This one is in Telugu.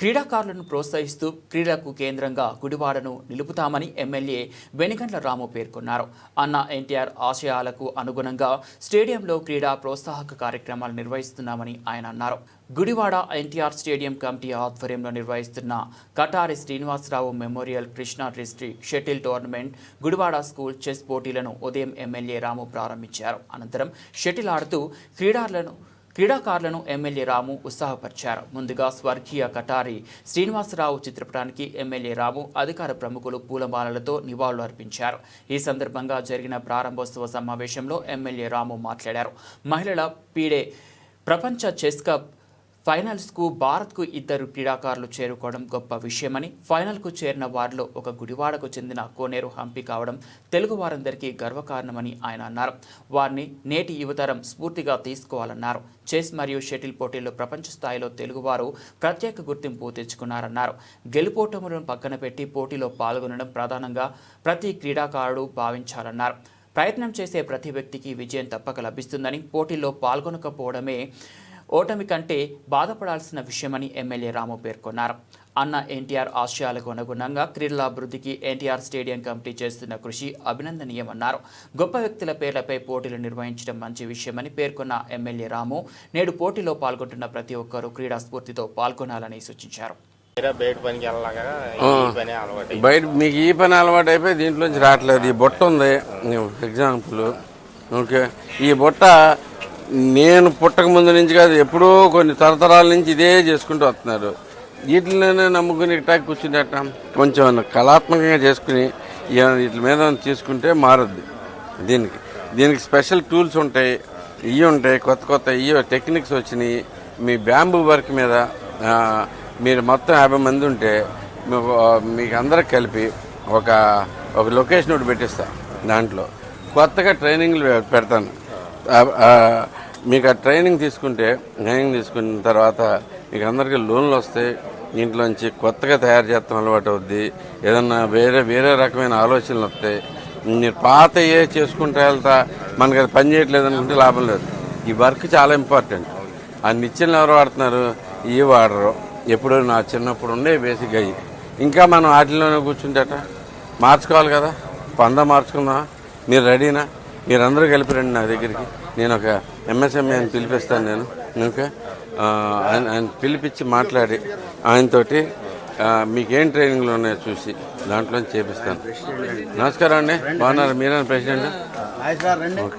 క్రీడాకారులను ప్రోత్సహిస్తూ క్రీడలకు కేంద్రంగా గుడివాడను నిలుపుతామని ఎమ్మెల్యే వెనిగండ్ల రాము పేర్కొన్నారు. అన్న ఎన్టీఆర్ ఆశయాలకు అనుగుణంగా స్టేడియంలో క్రీడా ప్రోత్సాహక కార్యక్రమాలు నిర్వహిస్తున్నామని ఆయన అన్నారు. గుడివాడ ఎన్టీఆర్ స్టేడియం కమిటీ ఆధ్వర్యంలో నిర్వహిస్తున్న Katari Srinivasarao memorial Krishna district shuttle tournament Gudivada school chess పోటీలను ఉదయం ఎమ్మెల్యే రాము ప్రారంభించారు. అనంతరం షటిల్ ఆడుతూ క్రీడాలను క్రీడాకారులను ఎమ్మెల్యే రాము ఉత్సాహపరిచారు. ముందుగా స్వర్గీయ కటారి శ్రీనివాసరావు చిత్రపటానికి ఎమ్మెల్యే రాము అధికార ప్రముఖులు పూలమాలలతో నివాళులు అర్పించారు. ఈ సందర్భంగా జరిగిన ప్రారంభోత్సవ సమావేశంలో ఎమ్మెల్యే రాము మాట్లాడారు. మహిళల పీడే ప్రపంచ చెస్ కప్ ఫైనల్స్కు భారత్కు ఇద్దరు క్రీడాకారులు చేరుకోవడం గొప్ప విషయమని ఫైనల్కు చేరిన వారిలో ఒక గుడివాడకు చెందిన కోనేరు హంపి కావడం తెలుగు వారందరికీ గర్వకారణమని ఆయన అన్నారు. వారిని నేటి యువతరం స్ఫూర్తిగా తీసుకోవాలన్నారు. చెస్ మరియు షటిల్ పోటీల్లో ప్రపంచ స్థాయిలో తెలుగువారు ప్రత్యేక గుర్తింపు తెచ్చుకున్నారన్నారు. గెలుపోటములను పక్కన పెట్టి పోటీలో పాల్గొనడం ప్రధానంగా ప్రతి క్రీడాకారుడు భావించాలన్నారు. ప్రయత్నం చేసే ప్రతి వ్యక్తికి విజయం తప్పక లభిస్తుందని పోటీల్లో పాల్గొనకపోవడమే ఓటమి కంటే బాధపడాల్సిన విషయమని ఎమ్మెల్యే రాము పేర్కొన్నారు. అన్న ఎన్టీఆర్ ఆశయాలకు అనుగుణంగా క్రీడల అభివృద్ధికి ఎన్టీఆర్ స్టేడియం కమిటీ చేస్తున్న కృషి అభినందనీయమన్నారు. గొప్ప వ్యక్తుల పేర్లపై పోటీలు నిర్వహించడం మంచి విషయమని పేర్కొన్న ఎమ్మెల్యే రాము నేడు పోటీలో పాల్గొంటున్న ప్రతి ఒక్కరూ క్రీడా స్ఫూర్తితో పాల్గొనాలని సూచించారు. మీరే బయట పనికి వెళ్ళాగా ఈ పని అలవాటు. బయట మీకు ఈ పని అలవాటు అయిపోయి దీంట్లోంచి రావట్లేదు. ఈ బుట్ట ఉంది. ఎగ్జాంపుల్. ఓకే. ఈ బుట్ట నేను పుట్టక ముందు నుంచి కాదు ఎప్పుడో కొన్ని తరతరాల నుంచి ఇదే చేసుకుంటూ వస్తున్నారు. వీటిలోనే నమ్ముకుని ఇట్టా కూర్చునేట కొంచెం కళాత్మకంగా చేసుకుని వీటి మీద తీసుకుంటే మారద్ది. దీనికి దీనికి స్పెషల్ టూల్స్ ఉంటాయి. ఇవి ఉంటాయి కొత్త కొత్త ఇవి టెక్నిక్స్ వచ్చినాయి. మీ బ్యాంబూ వర్క్ మీద మీరు మొత్తం యాభై మంది ఉంటే మీకు అందరికి కలిపి ఒక ఒక లొకేషన్ ఒకటి పెట్టిస్తా దాంట్లో. కొత్తగా ట్రైనింగ్లు పెడతాను. మీకు ఆ ట్రైనింగ్ తీసుకుంటే ట్రైనింగ్ తీసుకున్న తర్వాత మీకు అందరికీ లోన్లు వస్తాయి ఇంట్లోంచి కొత్తగా తయారు చేస్తాం అలవాటు అవుద్ది. ఏదన్నా వేరే వేరే రకమైన ఆలోచనలు వస్తాయి మీరు పాత ఏ చేసుకుంటూ వెళ్తా మనకి అది పని చేయట్లేదు అనుకుంటే లాభం లేదు. ఈ వర్క్ చాలా ఇంపార్టెంట్. ఆ నిచ్చెనలు ఎవరు వాడుతున్నారు? ఈ వాడరు. ఎప్పుడు నా చిన్నప్పుడు ఉండే బేసిక్ అయ్యి ఇంకా మనం వాటిలోనే కూర్చుంటేట మార్చుకోవాలి కదా? పంద మార్చుకుందా మీరు రెడీనా? మీరందరూ కలిపి రండి నా దగ్గరికి. నేను ఒక ఎంఎస్ఎంఏ అని పిలిపిస్తాను నేను. ఆ, ఆయన ఆయన పిలిపించి మాట్లాడి ఆయనతోటి మీకేం ట్రైనింగ్లు ఉన్నాయో చూసి దాంట్లో చేపిస్తాను. నమస్కారం అండి. బాగున్నారు? మీరేనా ప్రెసిడెంట్? ఓకే.